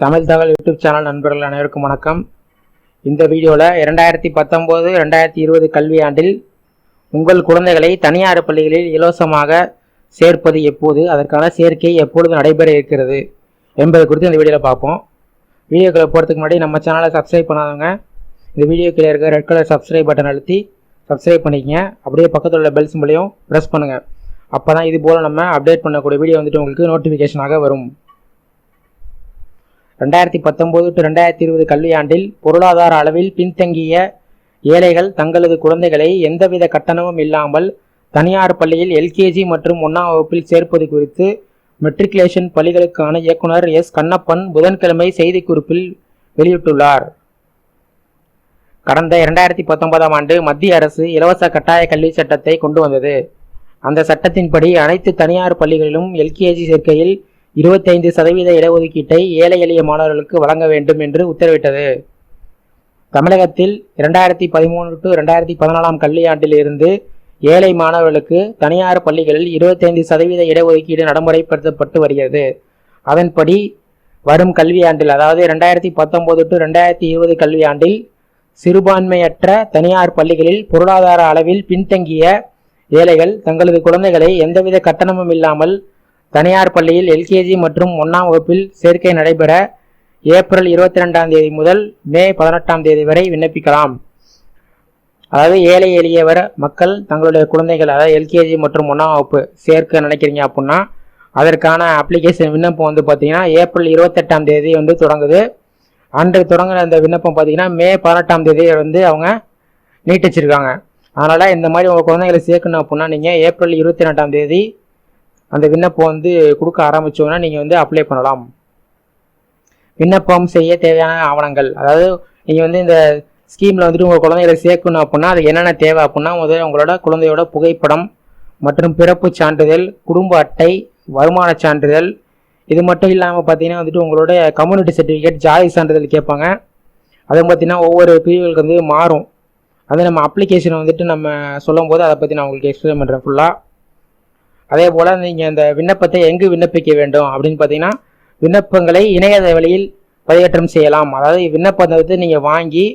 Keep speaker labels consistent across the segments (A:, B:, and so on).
A: தமிழ் தகவல் YouTube channel நண்பர்கள் அனைவருக்கும் வணக்கம். இந்த வீடியோவில் இரண்டாயிரத்தி பத்தொம்போது ரெண்டாயிரத்தி இருபது கல்வியாண்டில் உங்கள் குழந்தைகளை தனியார் பள்ளிகளில் இலவசமாக சேர்ப்பது எப்போது அதற்கான சேர்க்கை எப்பொழுது நடைபெற இருக்கிறது என்பது குறித்து இந்த வீடியோவில் பார்ப்போம். வீடியோக்களை போகிறதுக்கு முன்னாடி நம்ம சேனலை சப்ஸ்கிரைப் பண்ணாதவங்க இந்த வீடியோ கீழே இருக்க ரெட் கலர் சப்ஸ்கிரைப் பட்டன் அழுத்தி சப்ஸ்கிரைப் பண்ணிக்கங்க. அப்படியே பக்கத்தில் உள்ள பெல் சிம்பிளையும் ப்ரெஸ் பண்ணுங்கள் அப்போ தான் இது போல் நம்ம அப்டேட் பண்ணக்கூடிய வீடியோ வந்துட்டு உங்களுக்கு நோட்டிஃபிகேஷனாக வரும். ரெண்டாயிரத்தி பத்தொம்போது டு ரெண்டாயிரத்தி இருபது கல்வியாண்டில் பொருளாதார அளவில் பின்தங்கிய ஏழைகள் தங்களது குழந்தைகளை எந்தவித கட்டணமும் இல்லாமல் தனியார் பள்ளியில் எல்கேஜி மற்றும் ஒன்றாம் வகுப்பில் சேர்ப்பது குறித்து மெட்ரிகுலேஷன் பள்ளிகளுக்கான இயக்குனர் எஸ். கண்ணப்பன் புதன்கிழமை செய்திக்குறிப்பில் வெளியிட்டுள்ளார். கடந்த இரண்டாயிரத்தி பத்தொன்பதாம் ஆண்டு மத்திய அரசு இலவச கட்டாய கல்வி சட்டத்தை கொண்டு வந்தது. அந்த சட்டத்தின்படி அனைத்து தனியார் பள்ளிகளிலும் எல்கேஜி சேர்க்கையில் இருபத்தைந்து சதவீத இடஒதுக்கீட்டை ஏழை எளிய மாணவர்களுக்கு வழங்க வேண்டும் என்று உத்தரவிட்டது. தமிழகத்தில் இரண்டாயிரத்தி பதிமூணு டு ரெண்டாயிரத்தி பதினாலாம் கல்வியாண்டில் இருந்து ஏழை மாணவர்களுக்கு தனியார் பள்ளிகளில் இருபத்தைந்து சதவீத இடஒதுக்கீடு நடைமுறைப்படுத்தப்பட்டு வருகிறது. அதன்படி வரும் கல்வியாண்டில் அதாவது ரெண்டாயிரத்தி பத்தொன்பது டு ரெண்டாயிரத்தி இருபது கல்வியாண்டில் சிறுபான்மையற்ற தனியார் பள்ளிகளில் பொருளாதார அளவில் பின்தங்கிய ஏழைகள் தங்களது குழந்தைகளை எந்தவித கட்டணமும் இல்லாமல் தனியார் பள்ளியில் எல்கேஜி மற்றும் ஒன்றாம் வகுப்பில் சேர்க்கை நடைபெற ஏப்ரல் இருபத்தி ரெண்டாம் தேதி முதல் மே பதினெட்டாம் தேதி வரை விண்ணப்பிக்கலாம். அதாவது ஏழை எளியவர் மக்கள் தங்களுடைய குழந்தைகள் அதாவது எல்கேஜி மற்றும் ஒன்றாம் வகுப்பு சேர்க்க நினைக்கிறீங்க அப்படின்னா அதற்கான அப்ளிகேஷன் விண்ணப்பம் வந்து பார்த்தீங்கன்னா ஏப்ரல் இருபத்தெட்டாம் தேதி வந்து தொடங்குது. அன்று தொடங்குற அந்த விண்ணப்பம் பார்த்தீங்கன்னா மே பதினெட்டாம் தேதி வந்து அவங்க நீட்டிச்சிருக்காங்க. அதனால் இந்த மாதிரி உங்கள் குழந்தைகளை சேர்க்கணும் அப்படின்னா நீங்கள் ஏப்ரல் இருபத்தி ரெண்டாம் தேதி அந்த விண்ணப்பம் வந்து கொடுக்க ஆரம்பித்தோன்னா நீங்கள் வந்து அப்ளை பண்ணலாம். விண்ணப்பம் செய்ய தேவையான ஆவணங்கள். அதாவது நீங்கள் வந்து இந்த ஸ்கீமில் வந்துட்டு உங்கள் குழந்தைகளை சேர்க்கணும் அப்படின்னா அது என்னென்ன தேவை அப்படின்னா முதல்ல உங்களோட குழந்தையோட புகைப்படம் மற்றும் பிறப்பு சான்றிதழ் குடும்ப அட்டை வருமான சான்றிதழ். இது மட்டும் இல்லாமல் பார்த்தீங்கன்னா வந்துட்டு உங்களோட கம்யூனிட்டி சர்டிஃபிகேட் ஜாதி சான்றிதழ் கேட்பாங்க. அதை பார்த்தீங்கன்னா ஒவ்வொரு பிரிவுகளுக்கு வந்து மாறும். அது நம்ம அப்ளிகேஷனை வந்துட்டு நம்ம சொல்லும் போது அதை பற்றி நான் உங்களுக்கு எக்ஸ்பிளைன் பண்ணுறேன் ஃபுல்லாக அதே போல் நீங்கள் இந்த விண்ணப்பத்தை எங்கு விண்ணப்பிக்க வேண்டும் அப்படின்னு பார்த்தீங்கன்னா விண்ணப்பங்களை இணையத வழியில் பதிவேற்றம் செய்யலாம். அதாவது விண்ணப்பத்தை வந்து நீங்கள் வாங்கி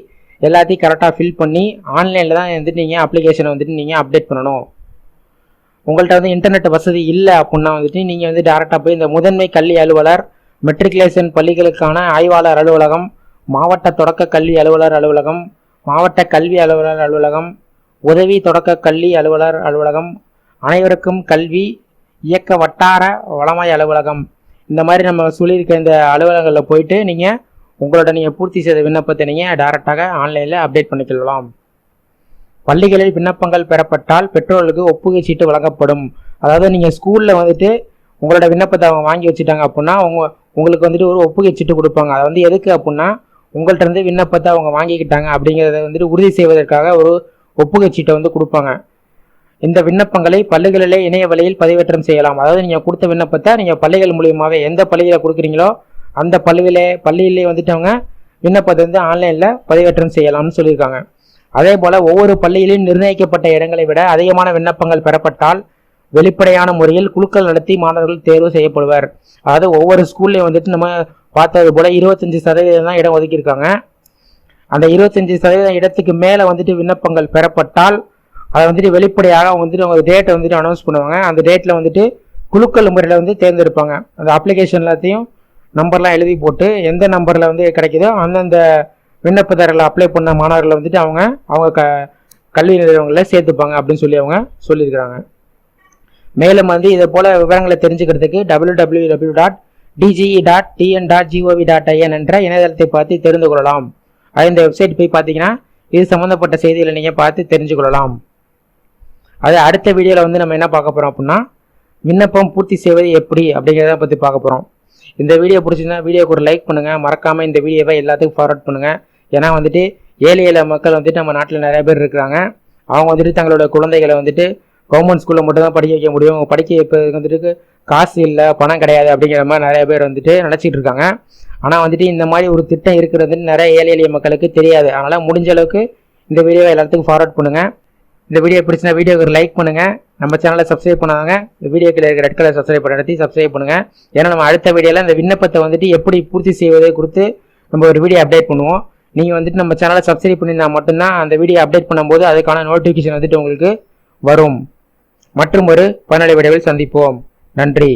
A: எல்லாத்தையும் கரெக்டாக ஃபில் பண்ணி ஆன்லைனில் தான் வந்துட்டு நீங்கள் அப்ளிகேஷனை வந்துட்டு நீங்கள் அப்டேட் பண்ணணும். உங்கள்கிட்ட வந்து இன்டர்நெட் வசதி இல்லை அப்படின்னா வந்துட்டு நீங்கள் வந்து டேரெக்டாக போய் இந்த முதன்மை கல்வி அலுவலர் மெட்ரிகுலேஷன் பள்ளிகளுக்கான ஆய்வாளர் அலுவலகம் மாவட்ட தொடக்க கல்வி அலுவலர் அலுவலகம் மாவட்ட கல்வி அலுவலர் அலுவலகம் உதவி தொடக்க கல்வி அலுவலர் அலுவலகம் அனைவருக்கும் கல்வி இயக்க வட்டார வளமாய் அலுவலகம். இந்த மாதிரி நம்ம சொல்லியிருக்க இந்த அலுவலகங்களில் போயிட்டு நீங்கள் உங்களோட நீங்கள் பூர்த்தி செய்த விண்ணப்பத்தை நீங்கள் டேரெக்டாக ஆன்லைனில் அப்டேட் பண்ணிக்கொள்ளலாம் பள்ளிகளில் விண்ணப்பங்கள் பெறப்பட்டால் பெற்றோர்களுக்கு ஒப்புகை சீட்டு வழங்கப்படும். அதாவது நீங்கள் ஸ்கூலில் வந்துட்டு உங்களோட விண்ணப்பத்தை அவங்க வாங்கி வச்சுட்டாங்க அப்படின்னா உங்க உங்களுக்கு வந்துட்டு ஒரு ஒப்புகை சீட்டு கொடுப்பாங்க. அது வந்து எதுக்கு அப்படின்னா உங்கள்கிட்ட இருந்து விண்ணப்பத்தை அவங்க வாங்கிக்கிட்டாங்க அப்படிங்கிறத வந்துட்டு உறுதி செய்வதற்காக ஒரு ஒப்புகை சீட்டை வந்து கொடுப்பாங்க. இந்த விண்ணப்பங்களை பள்ளிகளிலே இணைய வழியில் பதிவேற்றம் செய்யலாம். அதாவது நீங்கள் கொடுத்த விண்ணப்பத்தை நீங்கள் பள்ளிகள் மூலியமாகவே எந்த பள்ளியில் கொடுக்குறீங்களோ அந்த பள்ளியிலே பள்ளியிலே வந்துட்டு அவங்க விண்ணப்பத்தை வந்து ஆன்லைனில் பதிவேற்றம் செய்யலாம்னு சொல்லியிருக்காங்க. அதே போல் ஒவ்வொரு பள்ளியிலும் நிர்ணயிக்கப்பட்ட இடங்களை விட அதிகமான விண்ணப்பங்கள் பெறப்பட்டால் வெளிப்படையான முறையில் குழுக்கள் நடத்தி மாணவர்கள் தேர்வு செய்யப்படுவர். அதாவது ஒவ்வொரு ஸ்கூல்லையும் வந்துட்டு நம்ம பார்த்தது போல இருபத்தஞ்சி சதவீதம் தான் இடம் ஒதுக்கியிருக்காங்க. அந்த இருபத்தஞ்சி சதவீதம் இடத்துக்கு மேலே வந்துட்டு விண்ணப்பங்கள் பெறப்பட்டால் அதை வந்துட்டு வெளிப்படையாக அவங்க வந்துட்டு அவங்க டேட்டை வந்துட்டு அனௌன்ஸ் பண்ணுவாங்க. அந்த டேட்டில் வந்துட்டு குழுக்கள் முறையில் வந்து தேர்ந்தெடுப்பாங்க. அந்த அப்ளிகேஷன் எல்லாத்தையும் நம்பர்லாம் எழுதி போட்டு எந்த நம்பரில் வந்து கிடைக்குதோ அந்தந்த விண்ணப்பதாரர்களை அப்ளை பண்ண மாணவர்களை வந்துட்டு அவங்க அவங்க க கல்வி நிறுவனங்களில் சேர்த்துப்பாங்க அப்படின்னு சொல்லி அவங்க சொல்லியிருக்கிறாங்க. மேலும் வந்து இதை போல விவரங்களை தெரிஞ்சுக்கிறதுக்கு W W W dot DGE dot TN dot GOV dot IN என்ற இணையதளத்தை பார்த்து தெரிந்து கொள்ளலாம். அது இந்த வெப்சைட் போய் பார்த்தீங்கன்னா இது சம்மந்தப்பட்ட செய்திகளை நீங்கள் பார்த்து தெரிஞ்சு கொள்ளலாம் அது அடுத்த வீடியோவில் வந்து நம்ம என்ன பார்க்க போகிறோம் அப்படின்னா விண்ணப்பம் பூர்த்தி செய்வது எப்படி அப்படிங்கிறத பற்றி பார்க்க போகிறோம் இந்த வீடியோ பிடிச்சிருந்தா வீடியோக்கு ஒரு லைக் பண்ணுங்கள் மறக்காமல் இந்த வீடியோவை எல்லாத்துக்கும் ஃபார்வர்ட் பண்ணுங்கள் ஏன்னா வந்துட்டு ஏழை ஏழை மக்கள் வந்துட்டு நம்ம நாட்டில் நிறைய பேர் இருக்கிறாங்க. அவங்க வந்துட்டு தங்களோட குழந்தைகளை வந்துட்டு கவர்மெண்ட் ஸ்கூலில் மட்டும் தான் படிக்க வைக்க முடியும். படிக்க வைப்பதுக்கு வந்துட்டு காசு இல்லை பணம் கிடையாது அப்படிங்கிற மாதிரி நிறைய பேர் வந்துட்டு நினச்சிட்டு இருக்காங்க. ஆனால் வந்துட்டு இந்த மாதிரி ஒரு திட்டம் இருக்கிறது நிறைய ஏழை எளிய மக்களுக்கு தெரியாது. அதனால் முடிஞ்ச அளவுக்கு இந்த வீடியோவை எல்லாத்துக்கும் ஃபார்வர்ட் பண்ணுங்கள் இந்த வீடியோ பிடிச்சினா வீடியோக்கு ஒரு லைக் பண்ணுங்க. நம்ம சேனலை சப்ஸ்கிரைப் பண்ணாங்க இந்த வீடியோக்கில் இருக்கிற ரெட் கலர் சப்ஸ்கிரைப் பண்ணி சப்ஸ்கிரைப் பண்ணுங்க. ஏன்னா நம்ம அடுத்த வீடியோல இந்த விண்ணப்பத்தை வந்துட்டு எப்படி பூர்த்தி செய்வது கொடுத்து நம்ம ஒரு வீடியோ அப்டேட் பண்ணுவோம். நீங்கள் வந்துட்டு நம்ம சேனலை சப்ஸ்கிரைப் பண்ணியிருந்தா மட்டும்தான் அந்த வீடியோ அப்டேட் பண்ணும்போது அதுக்கான நோட்டிஃபிகேஷன் வந்துட்டு உங்களுக்கு வரும். மற்றும் ஒரு பயனாளி வீடியோவில் சந்திப்போம். நன்றி.